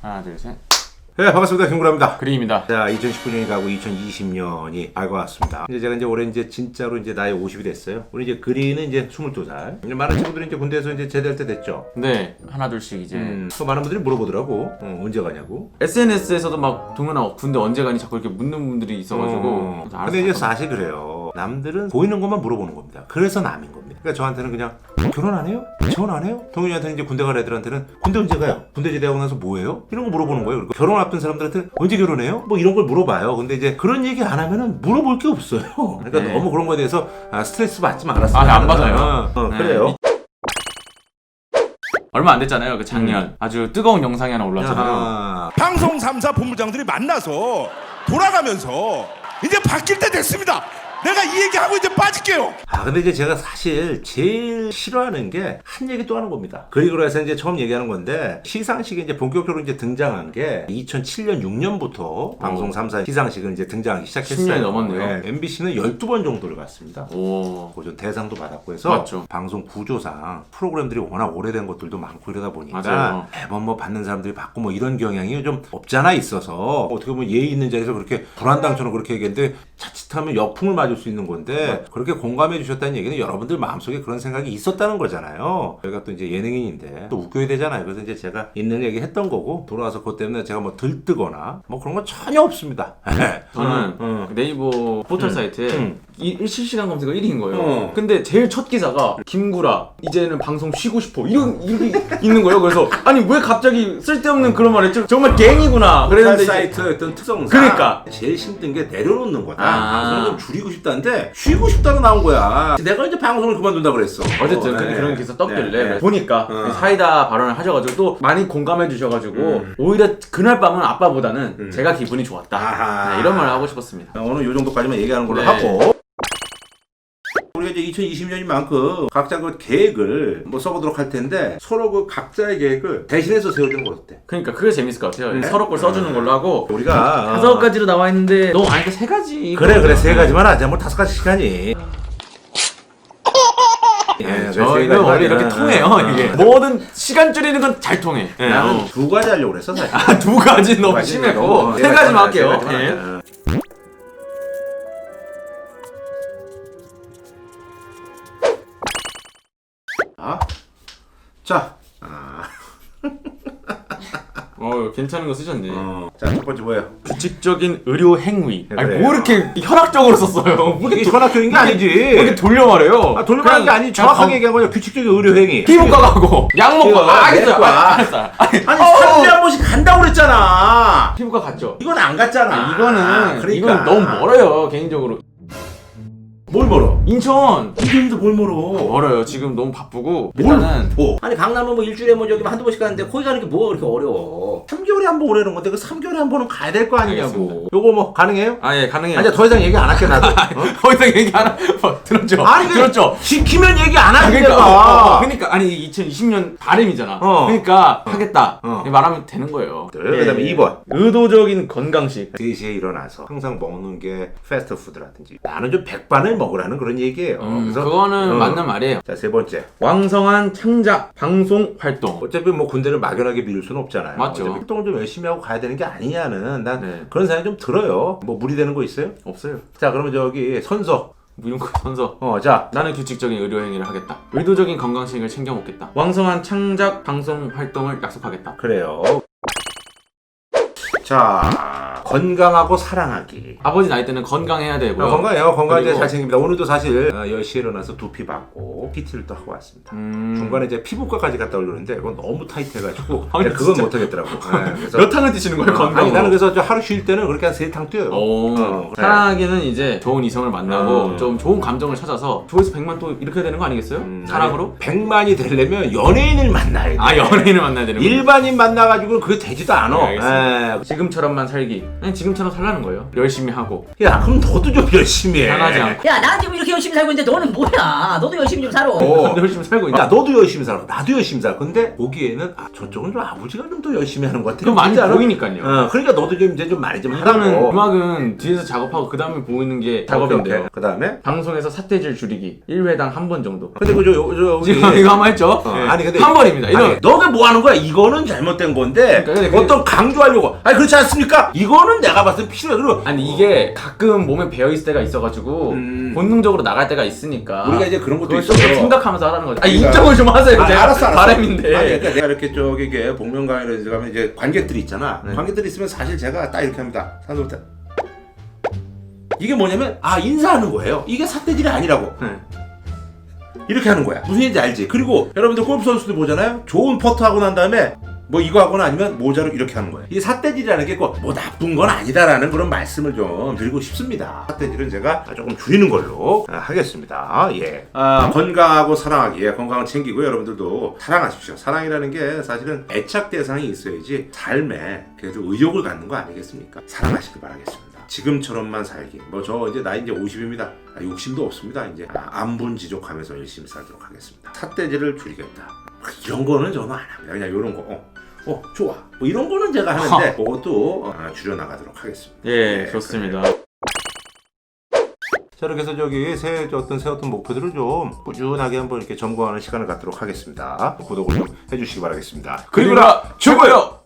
하나 둘 셋. 네, 반갑습니다. 김구라입니다. 그림입니다. 자, 2019년이 가고 2020년이 알고 왔습니다. 이제 제가 이제 올해 이제 진짜로 이제 나이 50이 됐어요. 우리 이제 그리는 이제 22살. 이제 많은 친구들이 이제 군대에서 이제 제대할 때 됐죠. 네 하나 둘씩 이제 음, 또 많은 분들이 물어보더라고. 어, 언제 가냐고. SNS에서도 막 동현아 군대 언제 가니 자꾸 이렇게 묻는 분들이 있어가지고 어, 근데 이제. 사실 그래요. 남들은 보이는 것만 물어보는 겁니다. 그래서 남인 겁니다. 그러니까 저한테는 그냥 결혼 안 해요? 지원 안 해요? 동현이한테는 이제 군대 갈 애들한테는 군대 언제 가요? 군대 제대하고 나서 뭐 해요? 이런 거 물어보는 거예요. 그리고 결혼 앞둔 사람들한테 언제 결혼해요? 뭐 이런 걸 물어봐요. 근데 이제 그런 얘기 안 하면은 물어볼 게 없어요. 그러니까 네. 너무 그런 거에 대해서 아, 스트레스 받지 말았어요. 아, 안 받아요. 어, 네. 그래요. 얼마 안 됐잖아요 그 작년 아주 뜨거운 영상이 하나 올라왔잖아요. 아하. 방송 3사 본부장들이 만나서 돌아가면서 이제 바뀔 때 됐습니다. 내가 이 얘기하고 이제 빠질게요. 아 근데 이제 제가 사실 제일 싫어하는 게 한 얘기 또 하는 겁니다. 그리고 해서 이제 처음 얘기하는 건데 시상식에 이제 본격적으로 이제 등장한 게 2007년 6년부터 방송 3사 시상식은 이제 등장하기 시작했어요. 10년이 넘었네요. MBC는 12번 정도를 갔습니다. 오 고전 대상도 받았고 해서 맞죠. 방송 구조상 프로그램들이 워낙 오래된 것들도 많고 이러다 보니까 맞아요. 매번 뭐 받는 사람들이 받고 뭐 이런 경향이 좀 없잖아 있어서 어떻게 보면 예의 있는 자리에서 그렇게 불안당처럼 그렇게 얘기했는데 자칫하면 역풍을 맞 을수 있는 건데 그렇게 공감해 주셨다는 얘기는 여러분들 마음속에 그런 생각이 있었다는 거잖아요. 저희가 또 이제 예능인인데 또 웃겨야 되잖아요. 그래서 이제 제가 있는 얘기 했던 거고 돌아와서 그것 때문에 제가 뭐 들뜨거나 뭐 그런 건 전혀 없습니다. 저는 음, 음. 네이버 포털 사이트에 음. 이 실시간 검색어 1위인 거예요. 어. 근데 제일 첫 기사가 김구라 이제는 방송 쉬고 싶어 이런 이렇게 있는 거예요. 그래서 아니 왜 갑자기 쓸데없는 그런 말 했죠? 정말 갱이구나. 그랬는데 이제 사이트 어떤 특성상 그러니까. 제일 힘든 게 내려놓는 거다. 아. 방송을 좀 줄이고 싶다는데 쉬고 싶다고 나온 거야. 내가 이제 방송을 그만둔다 그랬어. 어쨌든 어, 근데 네. 그런 기사 떴길래 네, 네. 보니까 어. 사이다 발언을 하셔가지고 또 많이 공감해 주셔가지고 음. 오히려 그날 밤은 아빠보다는 음. 제가 기분이 좋았다 아하. 네, 이런 말을 하고 싶었습니다. 어, 오늘 요 정도까지만 얘기하는 걸로 네. 하고. 우리가 이제 2020년인 만큼 각자 그 계획을 뭐 써보도록 할 텐데 서로 그 각자의 계획을 대신해서 세워주는 거 어때? 그러니까 그게 재밌을 것 같아요. 네? 서로 걸 써주는 걸로 하고 우리가 다섯 가지로 나와 있는데 너무 아니까 세 가지. 그래 그래 세 가지만 하자 뭐 다섯 가지씩 하니. 예, 저희는 원래 이렇게 하자. 통해요. 어, 이게 어. 뭐든 시간 줄이는 건 잘 통해. 예, 나는 어. 두 가지 하려고 그랬어 사실. 아, 두 가지 너무 가지 심했고 세 가지만 할게요. 세 가지만 예. 자. 아, 자, 아, 어 괜찮은 거 쓰셨네. 어, 자, 첫 번째 뭐예요? 규칙적인 의료 행위. 네, 아니. 뭐 이렇게 현학적으로 썼어요. 뭐 이게 이렇게 현학적인 게 아니지. 뭐 이렇게 돌려 말해요. 아, 돌려가는 게 아니 정확하게 얘기한 거죠. 규칙적인 의료 행위. 피부과 가고 약 먹고 피부과, 아, 알겠어요. 내과. 아, 알았어요. 아니, 아니, 어, 3일에 한 번씩 간다고 그랬잖아. 피부과 갔죠. 이건 안 갔잖아. 아, 이거는 그러니까. 이건 너무 멀어요 개인적으로. 뭘 멀어? 인천 이름도 뭘 멀어? 멀어요. 지금 너무 바쁘고 뭘 일단은 뭐? 아니 강남은 뭐 일주일에 뭐 저기 한두 번씩 가는데 거기 가는 게 뭐가 그렇게 어려워? 3개월에 한 번 오라는 건데 그 3개월에 한 번은 가야 될 거 아니냐고. 알겠습니다. 요거 뭐 가능해요? 아 예 가능해요. 아니 더 이상 얘기 안 할게 나도. 어? 거기서 얘기 하나 뭐, 들었죠. 아니 그 들었죠. 시키면 얘기 안 아, 하게 그러니까, 어, 어, 내가. 그러니까 아니 2020년 바램이잖아. 어. 그러니까 하겠다. 어. 말하면 되는 거예요. 네, 그다음에 예. 2번. 의도적인 건강식. 3시에 일어나서 항상 먹는 게 패스트푸드라든지 나는 좀 백반을 먹으라는 그런 얘기예요. 음, 그래서 그거는 어. 맞는 말이에요. 자, 세 번째. 왕성한 창작 방송 활동. 어차피 뭐 군대를 막연하게 미룰 수는 없잖아요. 맞죠. 어차피 활동을 좀 열심히 하고 가야 되는 게 아니냐는 난 네. 그런 생각이 좀 들어요. 뭐 무리되는 거 있어요? 없어요. 자, 그러면 저기 선서. 무용고 선서. 어, 자. 나는 규칙적인 의료 행위를 하겠다. 의도적인 건강식을 챙겨 먹겠다. 왕성한 창작 방송 활동을 약속하겠다. 그래요. 자, 건강하고 사랑하기. 아버지 나이 때는 건강해야 되고요. 아, 건강해요. 건강 그리고- 잘 챙깁니다. 오늘도 사실 어, 10시에 일어나서 두피 받고 PT를 또 하고 왔습니다. 음... 중간에 이제 피부과까지 갔다 오려는데 그건 너무 타이트해가지고 아니, 내가 그건 진짜. 못하겠더라고. 네, 그래서 몇 탕을 뛰시는 거예요? 어, 건강으로? 아니 나는 그래서 저 하루 쉴 때는 그렇게 한 세 탕 뛰어요. 오, 어, 그래. 사랑하기는 이제 좋은 이성을 만나고 어. 좀 좋은 감정을 찾아서 조회수 100만 또 이렇게 되는 거 아니겠어요? 음, 사랑으로? 아니, 100만이 되려면 연예인을 만나야 돼. 아 연예인을 만나야 되는 거 일반인 만나가지고 그게 되지도 않아. 네. 예. 지금처럼만 살기 그냥 지금처럼 살라는 거예요. 열심히 하고 야 그럼 너도 좀 열심히 해. 당하지 않고. 야, 나 지금 이렇게 열심히 살고 있는데 너는 뭐야? 너도 열심히 좀 살아. 어. 열심히 살고 있다. 야 너도 열심히 살아 나도 열심히 살아 근데 보기에는 아 저쪽은 좀 아버지가 좀 더 열심히 하는 것 같아 그럼 많이? 보이니까요. 어, 그러니까 너도 좀 이제 좀 많이 좀 일단은 하라고 음악은 뒤에서 작업하고 그 다음에 보이는 게 작업인데요. 그 다음에 방송에서 사태질 줄이기 1회당 한 번 정도. 근데 그저 저, 지금 이거 한 번 했죠? 어, 예. 아니 근데 한 번입니다. 이런 아니, 너가 뭐 하는 거야? 이거는 잘못된 건데 그러니까 근데 어떤 강조하려고 아니 그렇지 않습니까? 이거는 내가 봤을 때 필요해 그리고 아니 이게 가끔 몸에 배어 있을 때가 있어가지고 음. 본능적으로 나갈 때가 있으니까 우리가 이제 그런 것도 그걸 좀 생각하면서 하라는 거죠. 그러니까- 인정을 좀 하세요. 아니, 제가 알았어, 알았어. 바람인데. 아니, 그러니까 내가 이렇게 저기 이게 복면가왕이라 이제 가면 이제 관객들이 있잖아. 네. 관객들이 있으면 사실 제가 딱 이렇게 합니다. 산소부터 이게 뭐냐면 아 인사하는 거예요. 이게 삿대질이 아니라고. 네. 이렇게 하는 거야. 무슨 얘기인지 알지? 그리고 여러분들 골프 선수들 보잖아요. 좋은 퍼트 하고 난 다음에 뭐 이거 하거나 아니면 모자로 이렇게 하는 거예요. 이 삿대질이라는 게 뭐 나쁜 건 아니다라는 그런 말씀을 좀 드리고 싶습니다. 삿대질은 제가 조금 줄이는 걸로 아, 하겠습니다. 예. 아, 건강하고 사랑하기. 예, 건강을 챙기고 여러분들도 사랑하십시오. 사랑이라는 게 사실은 애착 대상이 있어야지 삶에 그래도 의욕을 갖는 거 아니겠습니까? 사랑하시길 바라겠습니다. 지금처럼만 살기. 뭐 저 이제 나이 이제 50입니다. 아, 욕심도 없습니다. 이제 아, 안분지족하면서 열심히 살도록 하겠습니다. 삿대질을 줄이겠다. 이런 거는 저는 안 합니다. 그냥 이런 거. 어, 어 좋아. 뭐 이런 거는 제가 하는데 그것도 어, 줄여 나가도록 하겠습니다. 예, 네, 좋습니다. 자 이렇게 해서 저기 새 어떤 세웠던 목표들을 좀 꾸준하게 한번 이렇게 점검하는 시간을 갖도록 하겠습니다. 구독을 좀 해주시기 바라겠습니다. 그리고라 최고요.